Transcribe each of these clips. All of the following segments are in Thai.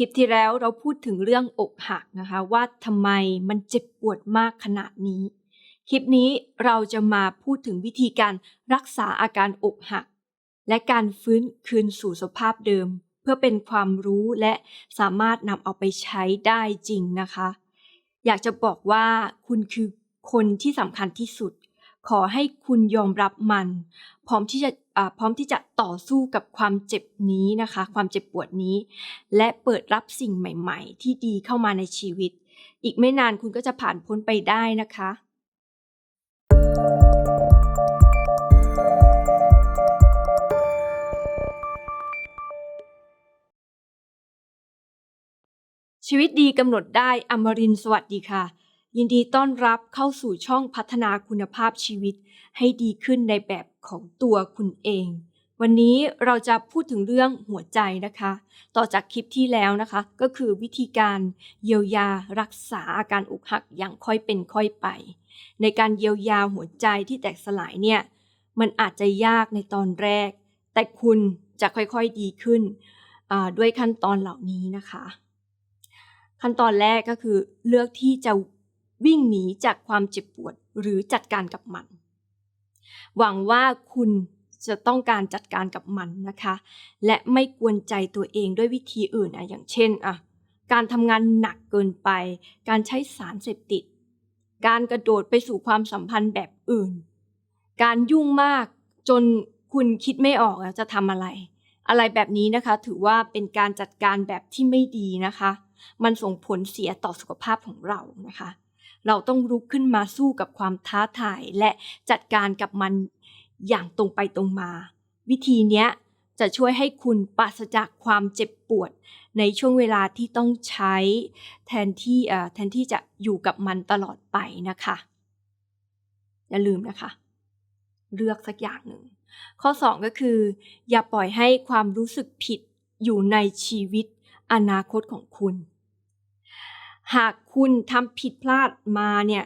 คลิปที่แล้วเราพูดถึงเรื่องอกหักนะคะ ว่าทำไมมันเจ็บปวดมากขนาดนี้ คลิปนี้เราจะมาพูดถึงวิธีการรักษาอาการอกหัก และการฟื้นคืนสู่สภาพเดิม เพื่อเป็นความรู้และสามารถนำเอาไปใช้ได้จริงนะคะ อยากจะบอกว่าคุณคือคนที่สำคัญที่สุด ขอให้คุณยอมรับมัน พร้อมที่จะพร้อมที่จะต่อสู้กับความเจ็บนี้นะคะ ความเจ็บปวดนี้ และเปิดรับสิ่งใหม่ๆ ที่ดีเข้ามาในชีวิต อีกไม่นานคุณก็จะผ่านพ้นไปได้นะคะ ชีวิตดีกำหนดได้อมรินสวัสดีค่ะ ยินดีต้อนรับเข้าสู่ช่องพัฒนาคุณภาพชีวิต ให้ดีขึ้นในแบบของตัวคุณเอง วันนี้เราจะพูดถึงเรื่องหัวใจนะคะ ต่อจากคลิปที่แล้วนะคะ ก็คือวิธีการเยียวยารักษาอาการอกหักอย่างค่อยเป็นค่อยไป ในการเยียวยาหัวใจที่แตกสลายเนี่ยมันอาจจะยากในตอนแรก แต่คุณจะค่อยๆดีขึ้นด้วยขั้นตอนเหล่านี้นะคะ ขั้นตอนแรกก็คือเลือกที่จะ วิ่งหนีจากความเจ็บปวดหรือจัดการกับมัน หวังว่าคุณจะต้องการจัดการกับมันนะคะ และไม่กวนใจตัวเองด้วยวิธีอื่นอะอย่างเช่นอะการทำงานหนักเกินไป การใช้สารเสพติด การกระโดดไปสู่ความสัมพันธ์แบบอื่น การยุ่งมากจนคุณคิดไม่ออกอะจะทำอะไร อะไรแบบนี้นะคะ ถือว่าเป็นการจัดการแบบที่ไม่ดีนะคะ มันส่งผลเสียต่อสุขภาพของเรานะคะ เราต้องลุกขึ้นมาสู้กับความท้าทายและจัดการกับมันอย่างตรงไปตรงมา วิธีเนี้ยจะช่วยให้คุณปราศจากความเจ็บปวด ในช่วงเวลาที่ต้องใช้แทนที่แทนที่จะอยู่กับมันตลอดไปนะคะ อย่าลืมนะคะ เลือกสักอย่างหนึ่ง ข้อ 2 ก็คือ อย่าปล่อยให้ความรู้สึกผิดอยู่ในชีวิตอนาคตของคุณ หากคุณทำผิดพลาดมาเนี่ย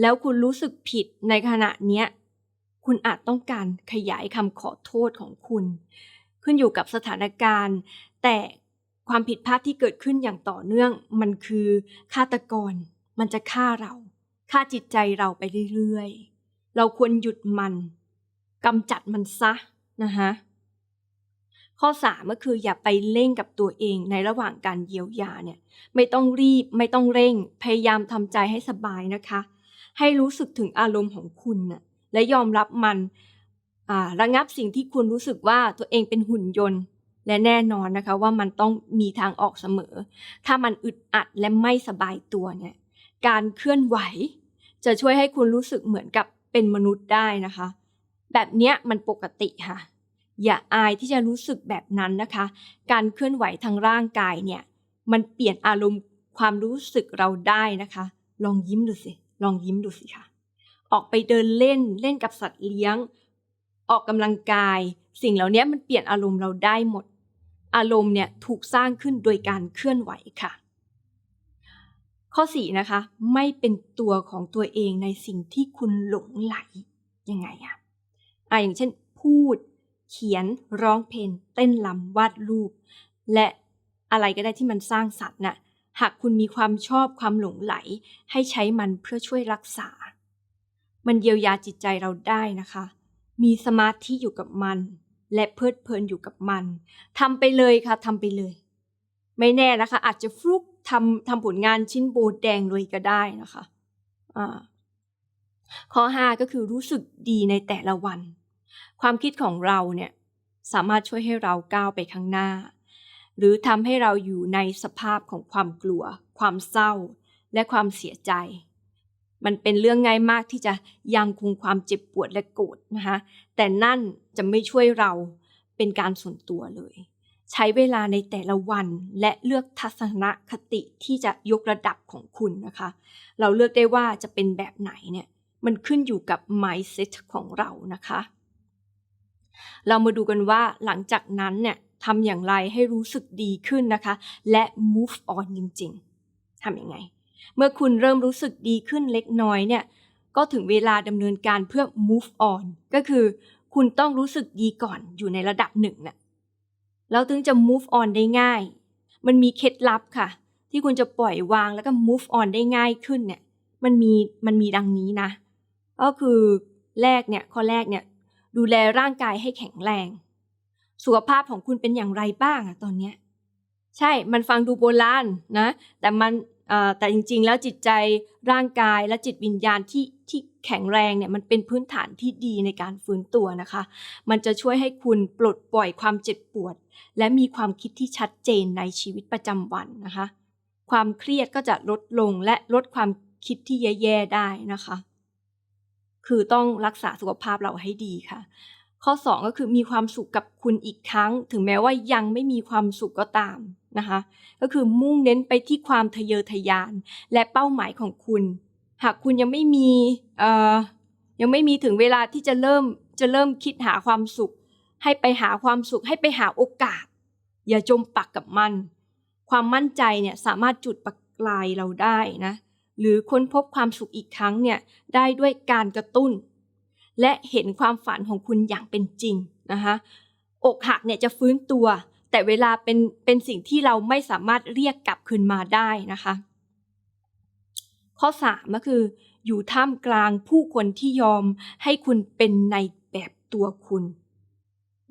แล้วคุณรู้สึกผิดในขณะเนี้ย คุณอาจต้องการขยายคำขอโทษของคุณ ขึ้นอยู่กับสถานการณ์ แต่ความผิดพลาดที่เกิดขึ้นอย่างต่อเนื่อง มันคือฆาตกร มันจะฆ่าเราฆ่าจิตใจเราไปเรื่อยๆ เราควรหยุดมันกำจัดมันซะนะคะ ข้อ 3 ก็คืออย่าไปเร่งกับตัวเองในระหว่างการเยียวยาเนี่ยไม่ต้องรีบไม่ต้องเร่ง พยายามทำใจให้สบายนะคะ ให้รู้สึกถึงอารมณ์ของคุณน่ะและยอมรับมันระงับสิ่งที่คุณรู้สึกว่าตัวเองเป็นหุ่นยนต์ และแน่นอนนะคะว่ามันต้องมีทางออกเสมอ ถ้ามันอึดอัดและไม่สบายตัวเนี่ยการเคลื่อนไหว จะช่วยให้คุณรู้สึกเหมือนกับเป็นมนุษย์ได้นะคะ แบบเนี้ยมันปกติค่ะ อย่าอายที่จะรู้สึกแบบนั้นนะคะ การเคลื่อนไหวทางร่างกายเนี่ย มันเปลี่ยนอารมณ์ความรู้สึกเราได้นะคะ ลองยิ้มดูสิ ลองยิ้มดูสิค่ะ ออกไปเดินเล่นเล่นกับสัตว์เลี้ยง ออกกำลังกาย สิ่งเหล่านี้มันเปลี่ยนอารมณ์เราได้หมด อารมณ์เนี่ยถูกสร้างขึ้นโดยการเคลื่อนไหวค่ะ ข้อ4นะคะ ไม่เป็นตัวของตัวเองในสิ่งที่คุณหลงไหลยังไงอะอะอย่างเช่นพูด เขียนร้องเพลงเต้นรำวาดรูป และอะไรก็ได้ที่มันสร้างสรรค์น่ะหากคุณมีความชอบความหลงไหล ให้ใช้มันเพื่อช่วยรักษา มันเยียวยาจิตใจเราได้นะคะ มีสมาธิอยู่กับมัน และเพลิดเพลินอยู่กับมันทำไปเลยค่ะทำไปเลย ไม่แน่นะคะ อาจจะฟลุกทำทำผลงานชิ้นโบแดงเลยก็ได้นะคะอ่าข้อ 5 ก็คือรู้สึกดีในแต่ละวัน ความคิดของเราเนี่ยสามารถช่วยให้เราก้าวไปข้างหน้า หรือทำให้เราอยู่ในสภาพของความกลัว ความเศร้า และความเสียใจ มันเป็นเรื่องง่ายมากที่จะยังคงความเจ็บปวดและโกรธนะคะแต่นั่นจะไม่ช่วยเราเป็นการส่วนตัวเลย ใช้เวลาในแต่ละวันและเลือกทัศนคติที่จะยกระดับของคุณนะคะ เราเลือกได้ว่าจะเป็นแบบไหนเนี่ยมันขึ้นอยู่กับ mindset ของเรานะคะ เรามาดูกันว่าหลังจากนั้นเนี่ยทำอย่างไรให้รู้สึกดีขึ้นนะคะ และ move on จริงๆทำยังไง เมื่อคุณเริ่มรู้สึกดีขึ้นเล็กน้อยเนี่ยก็ถึงเวลาดำเนินการเพื่อ move on ก็คือคุณต้องรู้สึกดีก่อนอยู่ในระดับหนึ่งน่ะแล้วถึงจะ move on ได้ง่าย มันมีเคล็ดลับค่ะ ที่คุณจะปล่อยวางแล้วก็ move on ได้ง่ายขึ้นเนี่ยมันมีมันมีดังนี้นะ ก็คือแรกเนี่ยข้อแรกเนี่ย ดูแลร่างกายให้แข็งแรง สุขภาพของคุณเป็นอย่างไรบ้างอะตอนเนี้ยใช่มันฟังดูโบราณนะ แต่มันแต่จริงๆ แล้วจิตใจร่างกายและจิตวิญญาณที่ที่แข็งแรงเนี่ยมันเป็นพื้นฐานที่ดีในการฟื้นตัวนะคะ มันจะช่วยให้คุณปลดปล่อยความเจ็บปวด และมีความคิดที่ชัดเจนในชีวิตประจำวันนะคะ ความเครียดก็จะลดลงและลดความคิดที่แย่ๆได้นะคะ คือต้องรักษาสุขภาพเราให้ดีค่ะ ข้อ 2 ก็คือมีความสุขกับคุณอีกครั้ง ถึงแม้ว่ายังไม่มีความสุขก็ตามนะคะ ก็คือมุ่งเน้นไปที่ความทะเยอทะยาน และเป้าหมายของคุณ หากคุณยังไม่มียังไม่มีถึงเวลาที่จะเริ่มจะเริ่มคิดหาความสุข ให้ไปหาความสุขให้ไปหาโอกาส อย่าจมปักกับมัน ความมั่นใจเนี่ยสามารถจุดประกายเราได้นะ หรือค้นพบความสุขอีกครั้งเนี่ยได้ด้วยการกระตุ้น และเห็นความฝันของคุณอย่างเป็นจริงนะคะอกหักเนี่ยจะฟื้นตัว แต่เวลาเป็นเป็นสิ่งที่เราไม่สามารถเรียกกลับคืนมาได้นะคะ ข้อ3ก็คือ อยู่ท่ามกลางผู้คนที่ยอมให้คุณเป็นในแบบตัวคุณ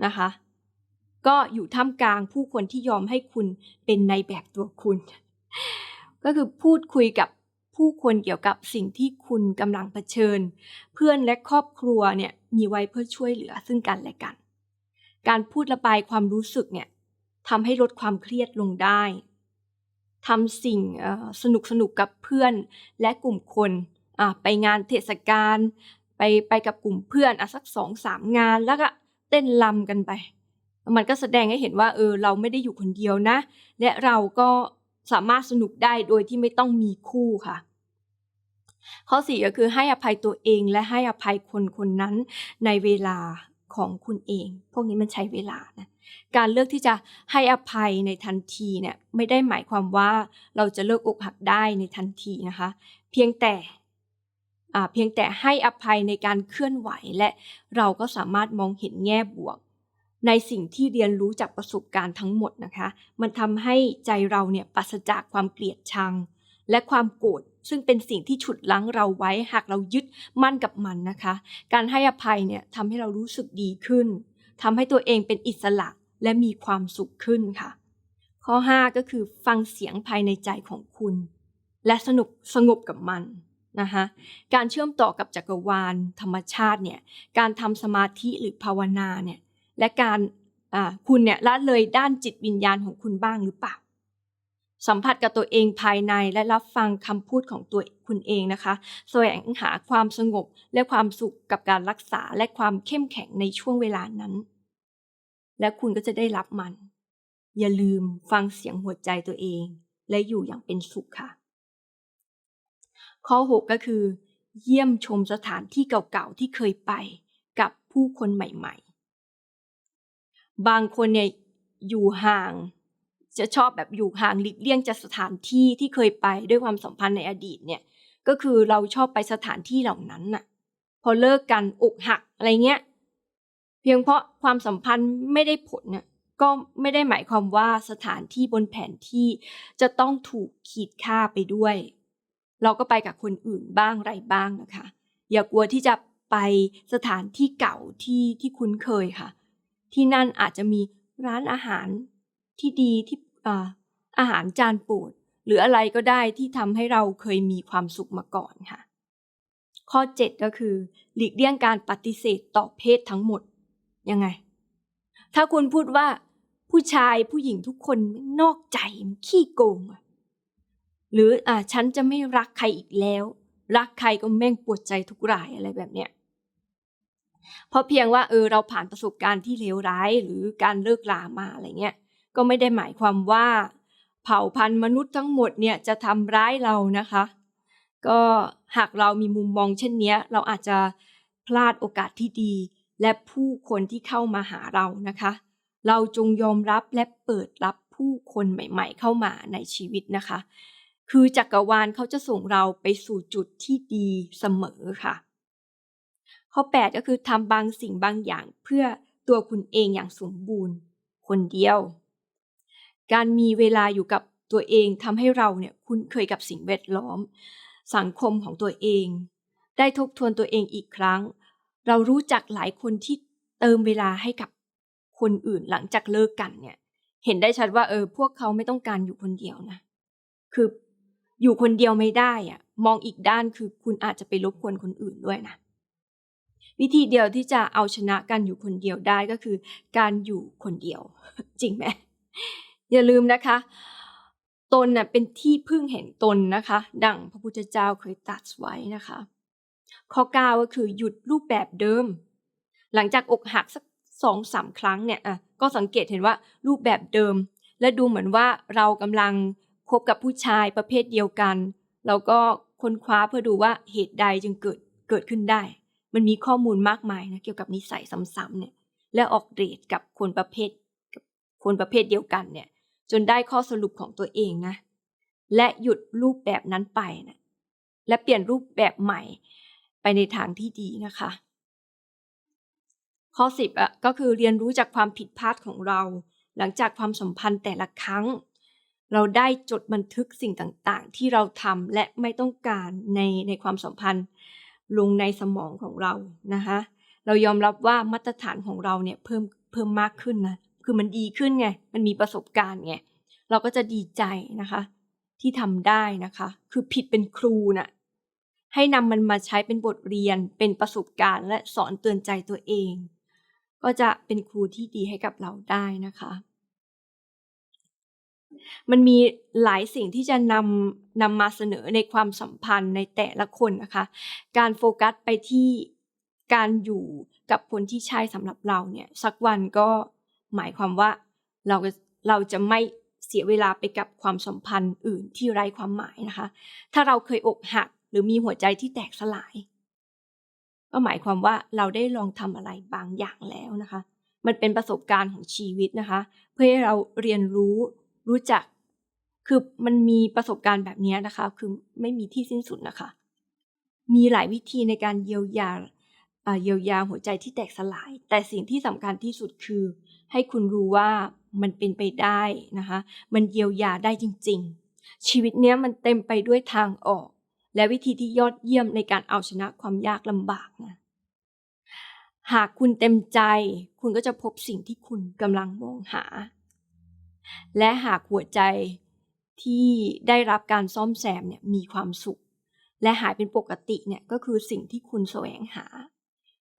นะคะก็อยู่ท่ามกลางผู้คนที่ยอมให้คุณเป็นในแบบตัวคุณ ก็คือพูดคุยกับ ผู้คนเกี่ยวกับสิ่งที่คุณกำลังเผชิญ เพื่อนและครอบครัวเนี่ยมีไว้เพื่อช่วยเหลือซึ่งกันและกัน การพูดระบายความรู้สึกเนี่ยทำให้ลดความเครียดลงได้ทำสิ่งสนุกสนุกกับเพื่อนและกลุ่มคน ไปงานเทศกาลไปไปกับกลุ่มเพื่อนอสักสองสามงานแล้วก็เต้นลำกันไป มันก็แสดงให้เห็นว่าเออเราไม่ได้อยู่คนเดียวนะ และเราก็ สามารถสนุกได้โดยที่ไม่ต้องมีคู่ค่ะ ข้อสี่ก็คือให้อภัยตัวเองและให้อภัยคนคนนั้นในเวลาของคุณเอง พวกนี้มันใช้เวลานะการเลือกที่จะให้อภัยในทันทีเนี่ยไม่ได้หมายความว่าเราจะเลิกอกหักได้ในทันทีนะคะ เพียงแต่เพียงแต่ให้อภัยในการเคลื่อนไหวและเราก็สามารถมองเห็นแง่บวก ในสิ่งที่เรียนรู้จากประสบการณ์ทั้งหมดนะคะ มันทำให้ใจเราเนี่ยปราศจากความเกลียดชัง และความโกรธซึ่งเป็นสิ่งที่ฉุดลั้งเราไว้หากเรายึดมั่นกับมันนะคะ การให้อภัยเนี่ยทำให้เรารู้สึกดีขึ้นทำให้ตัวเองเป็นอิสระและมีความสุขขึ้นค่ะ ข้อ 5 ก็คือฟังเสียงภายในใจของคุณ และสนุกสงบกับมันนะคะการเชื่อมต่อกับจักรวาล ธรรมชาติเนี่ยการทำสมาธิหรือภาวนาเนี่ย และการคุณเนี่ยละเลยด้านจิตวิญญาณของคุณบ้างหรือเปล่า สัมผัสกับตัวเองภายในและรับฟังคำพูดของตัวคุณเองนะคะ แสวงหาความสงบและความสุขกับการรักษาและความเข้มแข็งในช่วงเวลานั้น และคุณก็จะได้รับมัน อย่าลืมฟังเสียงหัวใจตัวเอง และอยู่อย่างเป็นสุขค่ะ ข้อ 6 ก็คือ เยี่ยมชมสถานที่เก่าๆที่เคยไปกับผู้คนใหม่ ๆ บางคนเนี่ยอยู่ห่าง จะชอบแบบอยู่ห่างหลีกเลี่ยงจากสถานที่ที่เคยไปด้วยความสัมพันธ์ในอดีตเนี่ย ก็คือเราชอบไปสถานที่เหล่านั้นน่ะ พอเลิกกันอกหักอะไรเงี้ย เพียงเพราะความสัมพันธ์ไม่ได้ผลเนี่ยก็ไม่ได้หมายความว่าสถานที่บนแผนที่จะต้องถูกขีดค่าไปด้วย เราก็ไปกับคนอื่นบ้างไรบ้างนะคะ อย่ากลัวที่จะไปสถานที่เก่าที่ที่คุ้นเคยค่ะ ที่นั่นอาจจะมีร้านอาหารที่ดีที่อาหารจานโปรดหรืออะไรก็ได้ที่ทำให้เราเคยมีความสุขมาก่อนค่ะ ข้อ 7 ก็คือ หลีกเลี่ยงการปฏิเสธต่อเพศทั้งหมด ยังไง ถ้าคุณพูดว่า ผู้ชายผู้หญิงทุกคนนอกใจขี้โกง หรืออ่าฉันจะไม่รักใครอีกแล้ว รักใครก็แม่งปวดใจทุกรายอะไรแบบเนี้ย เพราะเพียงว่าเออเราผ่านประสบการณ์ที่เลวร้ายหรือการเลิกลามาอะไรเงี้ยก็ไม่ได้หมายความว่า เผ่าพันธุ์มนุษย์ทั้งหมดเนี่ยจะทำร้ายเรานะคะ ก็หากเรามีมุมมองเช่นนี้เราอาจจะพลาดโอกาสที่ดี และผู้คนที่เข้ามาหาเรานะคะ เราจงยอมรับและเปิดรับผู้คนใหม่ ๆ เข้ามาในชีวิตนะคะ คือจักรวาลเขาจะส่งเราไปสู่จุดที่ดีเสมอค่ะ ข้อ 8 ก็คือทำบางสิ่งบางอย่างเพื่อตัวคุณเองอย่างสมบูรณ์ คนเดียว การมีเวลาอยู่กับตัวเองทำให้เราเนี่ยคุ้นเคยกับสิ่งแวดล้อม สังคมของตัวเอง ได้ทบทวนตัวเองอีกครั้ง เรารู้จักหลายคนที่เติมเวลาให้กับคนอื่นหลังจากเลิกกันเนี่ย เห็นได้ชัดว่าเออพวกเขาไม่ต้องการอยู่คนเดียวนะ คืออยู่คนเดียวไม่ได้อะมองอีกด้านคือคุณอาจจะไปรบกวนคนอื่นด้วยนะ วิธีเดียวที่จะเอาชนะการอยู่คนเดียวได้ก็คือ การอยู่คนเดียว จริงไหมอย่าลืมนะคะ ตนน่ะเป็นที่พึ่งแห่งตนนะคะ ดังพระพุทธเจ้าเคยตรัสไว้นะคะ ข้อ9ก็คือหยุดรูปแบบเดิม หลังจากอกหักสักสองสามครั้งเนี่ยอะก็สังเกตเห็นว่ารูปแบบเดิม และดูเหมือนว่าเรากำลังคบกับผู้ชายประเภทเดียวกัน เราก็ค้นคว้าเพื่อดูว่าเหตุใดจึงเกิดเกิดขึ้นได้ มันมีข้อมูลมากมายนะเกี่ยวกับนิสัยซ้ำๆเนี่ยและออกเดทกับคนประเภทกับคนประเภทเดียวกันเนี่ยจนได้ข้อสรุปของตัวเองนะและหยุดรูปแบบนั้นไปนะและเปลี่ยนรูปแบบใหม่ไปในทางที่ดีนะคะ ข้อสิบอะก็คือเรียนรู้จากความผิดพลาดของเรา หลังจากความสัมพันธ์แต่ละครั้ง เราได้จดบันทึกสิ่งต่างๆ ที่เราทำและไม่ต้องการในในความสัมพันธ์ ลงในสมองของเรานะคะเรายอมรับว่ามาตรฐานของเราเนี่ยเพิ่มเพิ่มมากขึ้นนะคือมันดีขึ้นไงมันมีประสบการณ์ไงเราก็จะดีใจนะคะ ที่ทำได้นะคะ คือผิดเป็นครูน่ะให้นำมันมาใช้เป็นบทเรียนเป็นประสบการณ์และสอนเตือนใจตัวเอง ก็จะเป็นครูที่ดีให้กับเราได้นะคะ มันมีหลายสิ่งที่จะนำนำมาเสนอในความสัมพันธ์ในแต่ละคนนะคะ การโฟกัสไปที่การอยู่กับคนที่ใช่สำหรับเราเนี่ยสักวันก็หมายความว่าเราเราจะไม่เสียเวลาไปกับความสัมพันธ์อื่นที่ไร้ความหมายนะคะ ถ้าเราเคยอกหักหรือมีหัวใจที่แตกสลาย ก็หมายความว่าเราได้ลองทำอะไรบางอย่างแล้วนะคะ มันเป็นประสบการณ์ของชีวิตนะคะ เพื่อให้เราเรียนรู้ รู้จัก คือมันมีประสบการณ์แบบนี้นะคะ คือไม่มีที่สิ้นสุดนะคะ มีหลายวิธีในการเยียวยาเยียวยาหัวใจที่แตกสลาย แต่สิ่งที่สำคัญที่สุดคือ ให้คุณรู้ว่ามันเป็นไปได้นะคะ มันเยียวยาได้จริง ๆ ชีวิตเนี้ยมันเต็มไปด้วยทางออก และวิธีที่ยอดเยี่ยมในการเอาชนะความยากลำบากนะหากคุณเต็มใจ คุณก็จะพบสิ่งที่คุณกำลังมองหา และหากหัวใจที่ได้รับการซ่อมแซมเนี่ยมีความสุข และหายเป็นปกติเนี่ยก็คือสิ่งที่คุณแสวงหา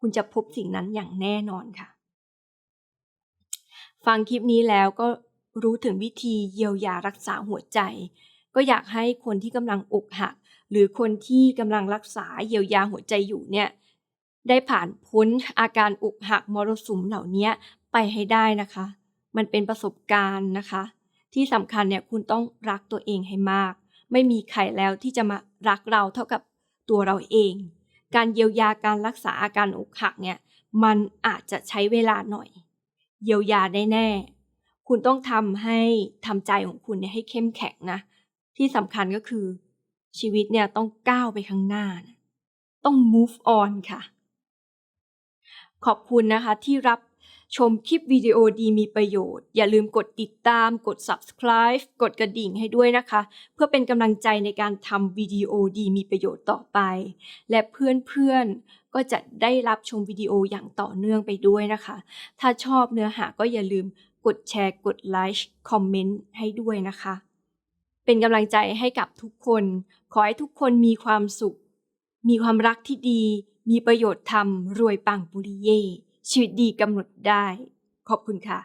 คุณจะพบสิ่งนั้นอย่างแน่นอนค่ะ ฟังคลิปนี้แล้วก็รู้ถึงวิธีเยียวยารักษาหัวใจ ก็อยากให้คนที่กำลังอกหัก หรือคนที่กำลังรักษาเยียวยาหัวใจอยู่เนี่ยได้ผ่านพ้นอาการอกหักมรสุมเหล่านี้ไปให้ได้นะคะ มันเป็นประสบการณ์นะคะ ที่สำคัญเนี่ยคุณต้องรักตัวเองให้มาก ไม่มีใครแล้วที่จะมารักเราเท่ากับตัวเราเอง การเยียวยาการรักษาอาการอกหักเนี่ยมันอาจจะใช้เวลาหน่อย เยียวยาได้แน่ คุณต้องทำให้ทำใจของคุณเนี่ยให้เข้มแข็งนะ ที่สำคัญก็คือ ชีวิตเนี่ยต้องก้าวไปข้างหน้านะต้อง move on ค่ะ ขอบคุณนะคะที่รับ ชมคลิปวิดีโอดีมีประโยชน์ อย่าลืมกดติดตาม กด subscribe กดกระดิ่งให้ด้วยนะคะ เพื่อเป็นกำลังใจในการทำวิดีโอดีมีประโยชน์ต่อไป และเพื่อนๆ ก็จะได้รับชมวิดีโออย่างต่อเนื่องไปด้วยนะคะ ถ้าชอบเนื้อหาก็อย่าลืมกดแชร์ กดไลค์ คอมเมนต์ให้ด้วยนะคะ เป็นกำลังใจให้กับทุกคน ขอให้ทุกคนมีความสุข มีความรักที่ดี มีประโยชน์ทำรวยปังปุริเย่ ชีวิตดีกำหนดได้ ขอบคุณค่ะ